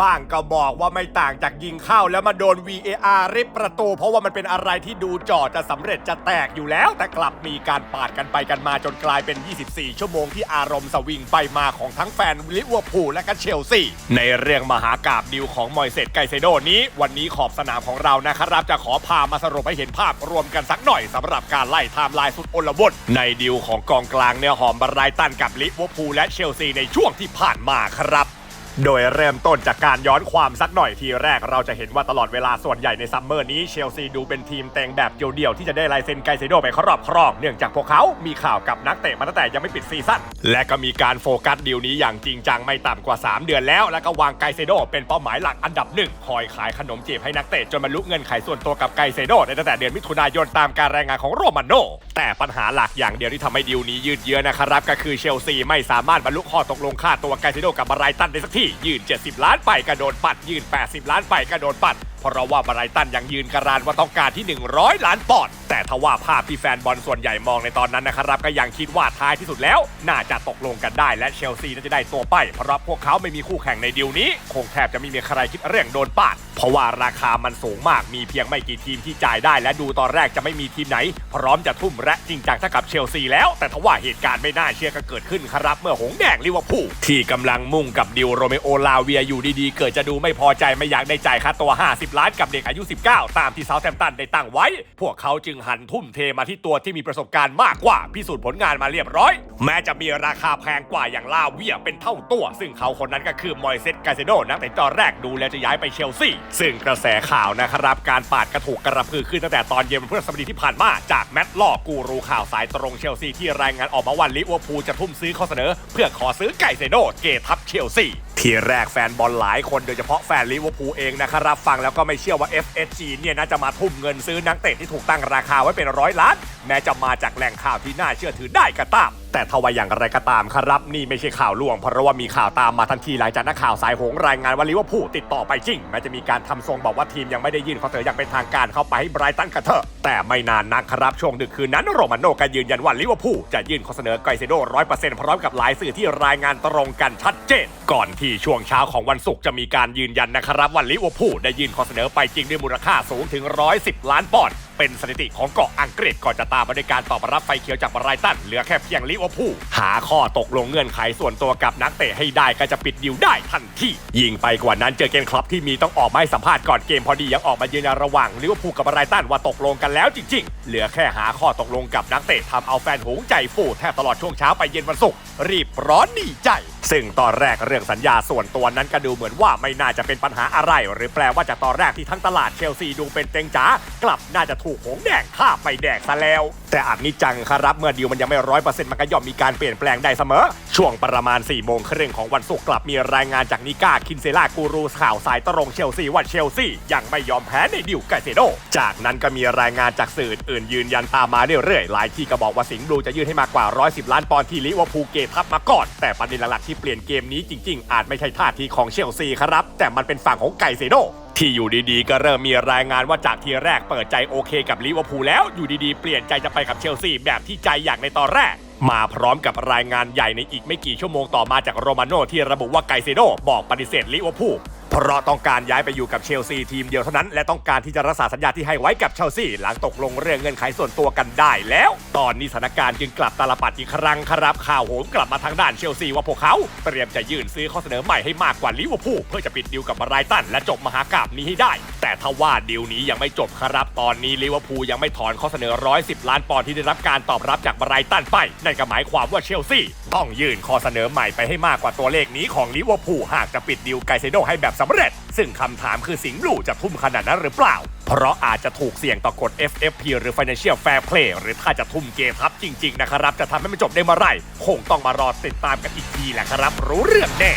บ้างก็บอกว่าไม่ต่างจากยิงเข้าแล้วมาโดน VAR ริบประตู เพราะว่ามันเป็นอะไรที่ดูจอจะสำเร็จจะแตกอยู่แล้ว แต่กลับมีการปาดกันไปกันมาจนกลายเป็น 24 ชั่วโมงที่อารมณ์สวิงไปมาของทั้งแฟนลิเวอร์พูลและก็เชลซีในเรื่องมหากาบดิวของมอยเซตไกเซโดนี้ วันนี้ขอบสนามของเรานะครับ จะขอพามาสรุปให้เห็นภาพรวมกันสักหน่อยสำหรับการไล่ไทม์ไลน์สุดอลวนในดิวของกองกลางเนื้อหอมบรายตันกับลิเวอร์พูลและเชลซีในช่วงที่ผ่านมาครับ โดยเริ่มต้นจากการย้อนความสักหน่อยทีแรกเราจะเห็นว่าตลอดเวลาส่วนใหญ่ในซัมเมอร์นี้เชลซีดูเป็นทีมแต่งแบบเดียวๆที่จะได้ลายเซ็นไกเซโดไปครอบครอง เนื่องจากพวกเขามีข่าวกับนักเตะมาตั้งแต่ยังไม่ปิดซีซั่นและก็มีการโฟกัสดีลนี้อย่างจริงจังไม่ต่ำกว่า 3 เดือนแล้ว แล้วก็วางไกเซโดเป็นเป้าหมายหลักอันดับหนึ่งคอยขายขนมจีบให้นักเตะจนบรรลุเงินไขส่วนตัวกับไกเซโดในตั้งแต่เดือนมิถุนายนตามการรายงานของโรมาโนแต่ปัญหาหลักอย่างเดียวที่ทำให้ดีลนี้ยืดเยื้อนะครับก็คือเชลซีไม่สามารถบรรลุข้อตกลงค่าตัวไกเซโดกับบรายตันได้สักทียืน 70 ล้านไปกระโดนปัด ยืน 80 ล้านไปกระโดนปัด เพราะว่าบรายตันยังยืนการันว่าต้องการที่ 100 ล้านปอนด์แต่ทว่าภาพที่แฟนบอลส่วนใหญ่มองในตอนนั้นนะครับก็ยังคิดว่าท้ายที่สุดแล้ว น่าจะตกลงกันได้และเชลซีน่าจะได้ตัวไป เพราะพวกเขาไม่มีคู่แข่งในดีลนี้ คงแทบจะไม่มีใครคิดเรื่องโดนปาด เพราะว่าราคามันสูงมากมีเพียงไม่กี่ทีมที่จ่ายได้ และดูตอนแรกจะไม่มีทีมไหน พร้อมจะทุ่มและจริงจังเท่ากับเชลซีแล้ว แต่ทว่าเหตุการณ์ไม่น่าเชื่อก็เกิดขึ้นครับ เมื่อหงแดงลิเวอร์พูลที่กำลังมุ่งกับดิวโรเมโอลาเวียอยู่ดีๆ เกิดจะดูไม่พอใจไม่อยากได้จ่ายค่าตัว 50 ล้านกับเด็กอายุ 19 ตามที่เซาแฮมตันได้ตั้งไว้ พวกเขาจึงหันทุ่มเทมาที่ตัวที่มีประสบการณ์มากกว่าพิสูจน์ผลงานมาเรียบร้อย แม้จะมีราคาแพงกว่าอย่างลาเวียเป็นเท่าตัว ซึ่งเขาคนนั้นก็คือมอยเซตกาเซโดนักเตะตอนแรกดูแล้วจะย้ายไปเชลซีซึ่งกระแสข่าวนะครับ การปาดกระถูกกระพือขึ้นตั้งแต่ตอนเย็นวันพฤหัสบดีที่ผ่านมาจากแมตต์ลอกูรูข่าวสายตรงเชลซีที่รายงานออกมาว่าลิเวอร์พูลจะทุ่มซื้อข้อเสนอ เพื่อขอซื้อไกเซโดเกทับเชลซี ทีแรกแฟนบอลหลายคนโดยเฉพาะแฟนลิเวอร์พูลเองนะครับฟังแล้วก็ไม่เชื่อว่า FSG เนี่ยน่าจะมาทุ่มเงินซื้อนักเตะที่ถูกตั้งราคาไว้เป็นร้อยล้าน แม้จะมาจากแหล่งข่าวที่น่าเชื่อถือได้ก็ตาม แต่ทว่าอย่างไรก็ตามครับนี่ไม่ใช่ข่าวลวง เพราะว่ามีข่าวตามมาทันทีหลังจากนักข่าวสายหงรายงานว่าลิเวอร์พูลติดต่อไปจริงแม้จะมีการทำทรงบอกว่าทีมยังไม่ได้ยื่นข้อเสนออย่างเป็นทางการเข้าไปให้ไบรตันกันเถอะแต่ไม่นานนักครับช่วงดึกคืนนั้นโรมาโน่ก็ยืนยันว่าลิเวอร์พูลจะยื่นข้อเสนอไกเซโดร้อยเปอร์เซ็นต์พร้อมกับหลายสื่อที่รายงานตรงกันชัดเจนก่อนทีช่วงเช้าของวันศุกร์จะมีการยืนยันนะครับว่าลิเวอร์พูลได้ยื่นข้อเสนอไปจริงด้วยมูลค่าสูงถึง 110 ล้านปอนด์เป็นสถิติของเกาะอังกฤษก่อนจะตามมาด้วยการตอบรับไฟเขียวจากบรายตันเหลือแค่เพียงลิเวอร์พูลหาข้อตกลงเงื่อนไขส่วนตัวกับนักเตะให้ได้ก็จะปิดดิวได้ทันทียิ่งไปกว่านั้นเจอเกนคลับที่มีต้องออกมาให้สัมภาษณ์ก่อนเกมพอดียังออกมายืนยันระหว่างลิเวอร์พูลกับบรายตันว่าตกลงกันแล้วจริง ๆ เหลือแค่หาข้อตกลงกับนักเตะทำเอาแฟนหงใจฟูแทบตลอดช่วงเช้าไปเย็นวันศุกร์รีบร้อนดีใจซึ่งตอนแรกเรื่องสัญญาส่วนตัวนั้นก็ดูเหมือนว่าไม่น่าจะเป็นปัญหาอะไร หรือแปลว่าจากตอนแรกที่ทั้งตลาดเชลซีดูเป็นเต็งจ๋ากลับน่าจะถูกหงแดงฆ่าไปแดกซะแล้ว แต่อาจนิจังครับเมื่อดีลมันยังไม่ร้อยเปอร์เซ็นต์มันก็ย่อมมีการเปลี่ยนแปลงได้เสมอ ช่วงประมาณ4ี่โมงครึ่งของวันศุกร์กลับมีรายงานจากนิก้าคินเซล่ากูรูข่าวสายตรงเชลซีว่าเชลซียังไม่ยอมแพ้ในดิวไกเซโดจากนั้นก็มีรายงานจากสื่ออื่นยืนยันตามมาเรื่อยๆหลายที่ก็บอกว่าสิงห์บลูจะยื่นให้มากกว่า110ล้านปอนด์ที่ลิเวอร์พูลเกทับมาก่อนแต่ประเด็นหลักที่เปลี่ยนเกมนี้จริง ๆ อาจไม่ใช่ท่าทีของเชลซีครับ แต่มันเป็นฝั่งของไกเซโดที่อยู่ดีๆ ก็เริ่มมีรายงานว่าจากทีแรกเปิดใจโอเคกับลิเวอร์พูลแล้วอยู่ดีๆ เปลี่ยนใจจะไปกับเชลซีแบบที่ใจอยากในตอนแรก มาพร้อมกับรายงานใหญ่ในอีกไม่กี่ชั่วโมงต่อมาจากโรมาโน่ที่ระบุว่าไกเซโดบอกปฏิเสธลิเวอร์พูล เพราะต้องการย้ายไปอยู่กับเชลซีทีมเดียวเท่านั้น และต้องการที่จะรักษาสัญญาที่ให้ไว้กับเชลซีหลังตกลงเรื่องเงินไขส่วนตัวกันได้แล้ว ตอนนี้สถานการณ์จึงกลับตาลปัดอีกครั้งครับข่าวโหมกลับมาทางด้านเชลซีว่าพวกเขาเตรียมจะยื่นซื้อข้อเสนอใหม่ให้มากกว่าลิเวอร์พูลเพื่อจะปิดดีลกับไบรตันและจบมหากาบนี้ให้ได้แต่ถ้าว่าดีลนี้ยังไม่จบครับตอนนี้ลิเวอร์พูลยังไม่ถอนข้อเสนอ 110 ล้านปอนด์ที่ได้รับการตอบรับจากไบรตันไปนั่นก็หมายความว่าเชลซีต้องยื่นข้อเสนอใหม่ไปให้มากกว่าตัวเลขนี้ของลิเวอร์พูลหากจะปิดดีลไกเซโดให้แบบสำเร็จ ซึ่งคำถามคือสิงห์บลูจะทุ่มขนาดนั้นหรือเปล่า เพราะอาจจะถูกเสี่ยงต่อกฎ FFP หรือ Financial Fair Play หรือถ้าจะทุ่มเกมทับจริง ๆ นะครับ จะทำให้มันจบได้เมื่อไหร่คงต้องมารอติดตามกันอีกทีแหละครับ รู้เรื่องแน่